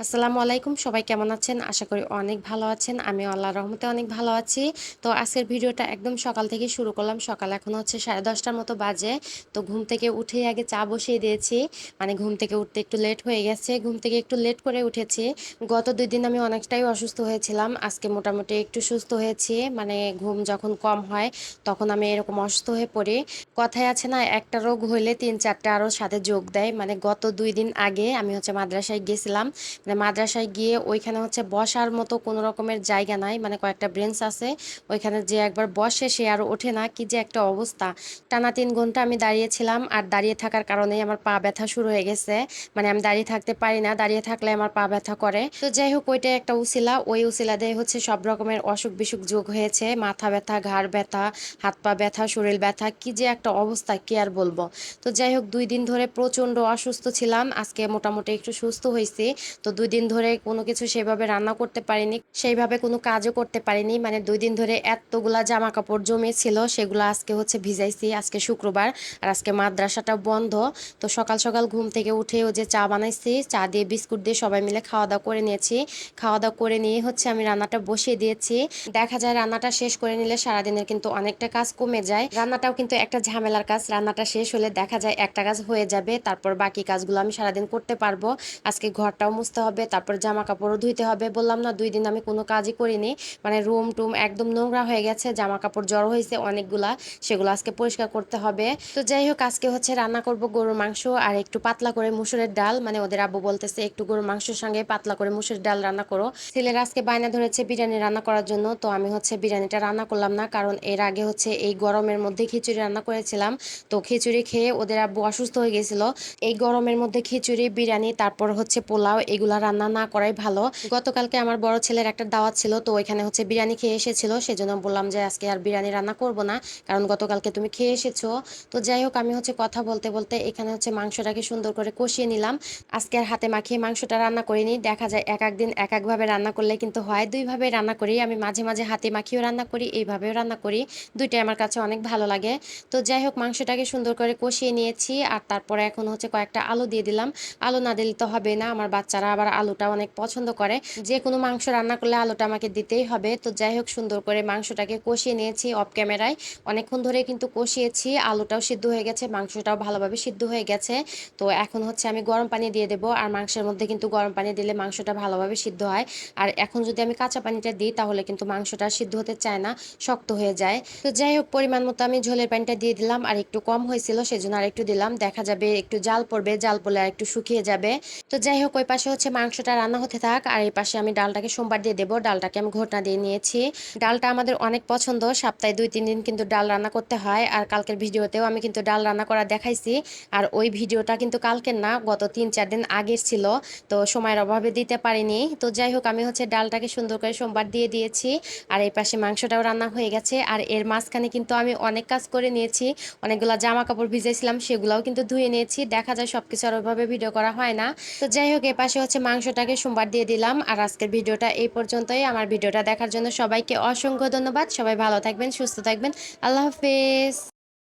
আসসালামু আলাইকুম। সবাই কেমন আছেন? আশা করি অনেক ভালো আছেন। আমি আল্লাহ রহমতে অনেক ভালো আছি। তো আজকের ভিডিওটা একদম সকাল থেকে শুরু করলাম। সকাল এখন হচ্ছে সাড়ে দশটার মতো বাজে। তো ঘুম থেকে উঠেই আগে চা বসিয়ে দিয়েছি। মানে ঘুম থেকে উঠতে একটু লেট হয়ে গেছে। ঘুম থেকে একটু লেট করে উঠেছি। গত দুই দিন আমি অনেকটাই অসুস্থ হয়েছিলাম। আজকে মোটামুটি একটু সুস্থ হয়েছি। মানে ঘুম যখন কম হয়, তখন আমি এরকম অসুস্থ হয়ে পড়ি। কথায় আছে না, একটা রোগ হইলে তিন চারটা আরও সাথে যোগ দেয়। মানে গত দুই দিন আগে আমি হচ্ছে মাদ্রাসায় গেছিলাম। মাদ্রাসায় গিয়ে ওইখানে হচ্ছে বসার মতো কোনো রকমের জায়গা নাই মানে কয়েকটা ব্রেঞ্চ আছে, ওইখানে যে একবার বসে সে আর ওঠে না, কি যে একটা অবস্থা। টানা তিন ঘণ্টা আমি দাঁড়িয়েছিলাম আর দাঁড়িয়ে থাকার কারণেই আমার পা ব্যথা শুরু হয়ে গেছে। মানে আমি দাঁড়িয়ে থাকতে পারি না, দাঁড়িয়ে থাকলে আমার পা ব্যথা করে। তো যাই হোক ওইটা একটা উসিলা। ওই উসিলা দিয়ে হচ্ছে সব রকমের অসুখ বিসুখ যোগ হয়েছে। মাথা ব্যথা, ঘাড় ব্যথা, হাত পা ব্যথা, শরীর ব্যথা, কি যে একটা অবস্থা, কি আর বলব। তো যাই হোক, দুই দিন ধরে প্রচণ্ড অসুস্থ ছিলাম। আজকে মোটামুটি একটু সুস্থ হয়েছি তো দুই দিন ধরে কোনো কিছু সেভাবে রান্না করতে পারিনি, সেইভাবে কোনো কাজও করতে পারিনি। মানে দুই দিন ধরে এতগুলা জামা কাপড় জমেছিল, সেগুলো আজকে হচ্ছে ভিজাইছি, আজকে শুক্রবার, আর আজকে মাদ্রাসাটা বন্ধ। তো সকাল সকাল ঘুম থেকে উঠে ও যে চা বানাইছি, চা দিয়ে বিস্কুট দিয়ে সবাই মিলে খাওয়া দাওয়া করে নিয়েছি। খাওয়া দাওয়া করে নিয়ে হচ্ছে আমি রান্নাটা বসিয়ে দিয়েছি। দেখা যায় রান্নাটা শেষ করে নিলে সারাদিনের কিন্তু অনেকটা কাজ কমে যায়। রান্নাটাও কিন্তু একটা ঝামেলার কাজ, রান্নাটা শেষ হলে দেখা যায় একটা কাজ হয়ে যাবে, তারপর বাকি কাজগুলো আমি সারাদিন করতে পারব। আজকে ঘরটাও মুছতে হবে, তারপর জামা কাপড়ও ধুইতে হবে। বললাম, না, দুই দিন আমি কোনো কাজই করিনি। মানে রুম টুম একদম নোংরা হয়ে গেছে জামা কাপড় জড়ো হয়েছে অনেকগুলা, সেগুলো আজকে পরিষ্কার করতে হবে। তো যাই হোক, আজকে হচ্ছে রান্না করব গরুর মাংস আর একটু পাতলা করে মুসুরের ডাল। মানে ওদের আব্বু বলতেছে, একটু গরুর মাংসের সঙ্গে পাতলা করে মুসুরের ডাল রান্না করো। ছেলেরা আজকে বায়না ধরেছে বিরিয়ানি রান্না করার জন্য, তো আমি হচ্ছে বিরিয়ানিটা রান্না করলাম না, কারণ এর আগে হচ্ছে এই গরমের মধ্যে খিচুড়ি রান্না করেছিলাম। তো খিচুড়ি খেয়ে ওদের আব্বু অসুস্থ হয়ে গেছিল। এই গরমের মধ্যে খিচুড়ি, বিরিয়ানি, তারপর হচ্ছে পোলাও, এগুলা রান্না না করাই ভালো। গতকালকে আমার বড় ছেলের একটা দাওয়াত ছিল, তো ওইখানে হচ্ছে বিরিয়ানি খেয়ে এসেছিল, সেজন্য বললাম যে আজকে আর বিরিয়ানি রান্না করব না, কারণ গতকালকে তুমি খেয়ে এসেছ। তো যাই হোক, আমি হচ্ছে কথা বলতে বলতে এখানে হচ্ছে মাংসটাকে সুন্দর করে কষিয়ে নিলাম। আজকে আর হাতে মাখিয়ে মাংসটা রান্না করিনি, দেখা যায় এক একদিন এক একভাবে রান্না করলে কিন্তু হয়। দুইভাবে রান্না করি, আমি মাঝে মাঝে হাতে মাখিয়েও রান্না করি, এইভাবেও রান্না করি, দুইটাই আমার কাছে অনেক ভালো লাগে। তো যাই হোক, মাংসটাকে সুন্দর করে কষিয়ে নিয়েছি, আর তারপরে এখন হচ্ছে কয়েকটা আলু দিয়ে দিলাম। আলু না দিলে তো হবে না, আমার বাচ্চারা আবার আলুটা অনেক পছন্দ করে। যে কোনো মাংস রান্না করলে আলুটা আমাকে দিতেই হবে। তো যাই হোক, সুন্দর করে মাংসটাকে কষিয়ে নিয়েছি অফ ক্যামেরায় অনেকক্ষণ ধরে কিন্তু কষিয়েছি, আলুটাও সিদ্ধ হয়ে গেছে, মাংসটাও ভালোভাবে সিদ্ধ হয়ে গেছে। তো এখন হচ্ছে আমি গরম পানি দিয়ে দেবো, আর মাংসের মধ্যে কিন্তু গরম পানি দিলে মাংসটা ভালোভাবে সিদ্ধ হয়। আর এখন যদি আমি কাঁচা পানিটা দিই, তাহলে কিন্তু মাংসটা সিদ্ধ হতে চায় না, শক্ত হয়ে যায়। তো যাই হোক, পরিমাণ মতো আমি ঝোলের পানিটা দিয়ে দিলাম, আর একটু কম হয়েছিল, সেজন্য আর একটু দিলাম। দেখা যাবে একটু জাল পড়বে, জাল পড়লে আর একটু শুকিয়ে যাবে। তো যাই হোক, ওই পাশে হচ্ছে মাংসটা রান্না হতে থাক, আর এই পাশে আমি ডালটাকে সোমবার দিয়ে দেবো। ডালটাকে আমি ঘটনা দিয়ে নিয়েছি। ডালটা আমাদের অনেক পছন্দ, সপ্তাহে দুই, তিন দিন কিন্তু ডাল রান্না করতে হয়, আর কালকের ভিডিওতেও আমি কিন্তু ডাল রান্না করা দেখাইছি। আর ওই ভিডিওটা কিন্তু কালকের না, গত তিন, চার দিন আগের ছিল, তো সময়ের অভাবে দিতে পারিনি। তো যাই হোক, আমি হচ্ছে ডালটাকে সুন্দর করে সোমবার দিয়ে দিয়েছি, আর এই পাশে মাংসটাও রান্না হয়ে গেছে। আর এর মাঝখানে কিন্তু আমি অনেক কাজ করে নিয়েছি, অনেকগুলো জামা কাপড় ভিজেছিলাম সেগুলোও কিন্তু ধুয়ে নিয়েছি। দেখা যায় সব কিছু আর ওইভাবে ভিডিও করা হয় না। তো যাই হোক, এ পাশে হচ্ছে মাংসটাকে সোমবার দিয়ে দিলাম। আর আজকের ভিডিওটা এই পর্যন্তই। আমার ভিডিওটা দেখার জন্য সবাইকে অসংখ্য ধন্যবাদ। সবাই ভালো থাকবেন, সুস্থ থাকবেন। আল্লাহ হাফেজ।